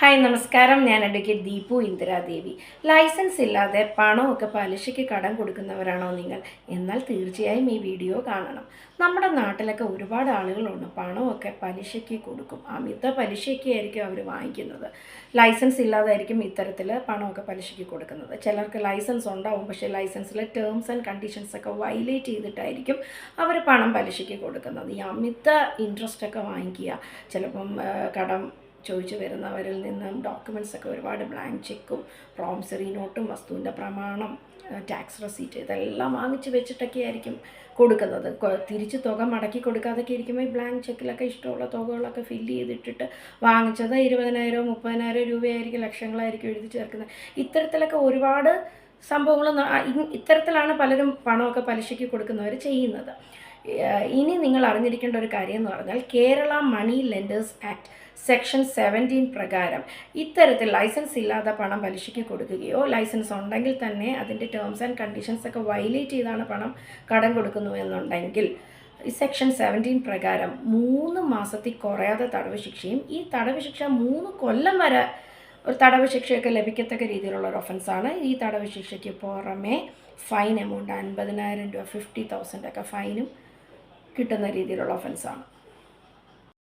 Hi നമസ്കാരം. ഞാൻ advocate Deepu Indira Devi. Licence ഇല്ലാതെ പണമൊക്കെ പലിശയ്ക്ക് കടം കൊടുക്കുന്നവരാണോ നിങ്ങൾ? എന്നാൽ തീർച്ചയായും ഈ വീഡിയോ കാണണം. നമ്മുടെ നാട്ടിലൊക്കെ ഒരുപാട് ആളുകളുണ്ട് പണമൊക്കെ പലിശയ്ക്ക് കൊടുക്കും. അമിത പലിശയ്ക്ക് ആയിരിക്കും അവർ വാങ്ങിക്കുന്നത്. ലൈസൻസ് ഇല്ലാതായിരിക്കും ഇത്തരത്തിൽ പണമൊക്കെ പലിശയ്ക്ക് കൊടുക്കുന്നത്. ചിലർക്ക് ലൈസൻസ് ഉണ്ടാവും പക്ഷേ ലൈസൻസിലെ ടേംസ് ആൻഡ് കണ്ടീഷൻസ് ഒക്കെ വയലേറ്റ് ചെയ്തിട്ടായിരിക്കും അവർ പണം പലിശയ്ക്ക് കൊടുക്കുന്നത്. ഈ അമിത ഇൻട്രസ്റ്റ് ഒക്കെ വാങ്ങിക്കുക ചിലപ്പം കടം ചോദിച്ചു വരുന്നവരിൽ നിന്നും ഡോക്യുമെന്റ്സ് ഒക്കെ ഒരുപാട് ബ്ലാങ്ക് ചെക്കും പ്രോംസറി നോട്ടും വസ്തുവിന്റെ പ്രമാണം ടാക്സ് റെസീറ്റ് ഇതെല്ലാം വാങ്ങിച്ച് വെച്ചിട്ടൊക്കെ ആയിരിക്കും കൊടുക്കുന്നത്. തിരിച്ച് തുക മടക്കി കൊടുക്കാതൊക്കെ ഇരിക്കുമ്പോൾ ഈ ബ്ലാങ്ക് ചെക്കിലൊക്കെ ഇഷ്ടമുള്ള തുകകളൊക്കെ ഫില്ല് ചെയ്തിട്ടിട്ട് വാങ്ങിച്ചത് ഇരുപതിനായിരം മുപ്പതിനായിരം രൂപയായിരിക്കും ലക്ഷങ്ങളായിരിക്കും എഴുതി ചേർക്കുന്നത്. ഇത്തരത്തിലൊക്കെ ഒരുപാട് സംഭവങ്ങൾ ഇത്തരത്തിലാണ് പലരും പണമൊക്കെ പലിശയ്ക്ക് കൊടുക്കുന്നവർ ചെയ്യുന്നത്. ഇനി നിങ്ങൾ അറിഞ്ഞിരിക്കേണ്ട ഒരു കാര്യം എന്ന് പറഞ്ഞാൽ Kerala money lenders act section seventeen പ്രകാരം ഇത്തരത്തിൽ ലൈസൻസ് ഇല്ലാതെ പണം പലിശയ്ക്ക് കൊടുക്കുകയോ ലൈസൻസ് ഉണ്ടെങ്കിൽ തന്നെ അതിന്റെ ടേംസ് ആൻഡ് കണ്ടീഷൻസ് ഒക്കെ വയലേറ്റ് ചെയ്താണ് പണം കടം കൊടുക്കുന്നു എന്നുണ്ടെങ്കിൽ ഈ സെക്ഷൻ സെവന്റീൻ പ്രകാരം മൂന്ന് മാസത്തിൽ കുറയാതെ തടവ് ശിക്ഷയും ഈ തടവ് ശിക്ഷ മൂന്ന് കൊല്ലം വരെ ഒരു തടവ് ശിക്ഷയൊക്കെ ലഭിക്കത്തക്ക രീതിയിലുള്ള ഒരു ഒഫൻസാണ് ഈ തടവ് ശിക്ഷയ്ക്ക് പുറമേ ഫൈൻ എമൗണ്ട് അൻപതിനായിരം രൂപ ഫിഫ്റ്റി തൗസൻഡൊക്കെ ഫൈനും കിട്ടുന്ന രീതിയിലുള്ള ഒഫൻസാണ്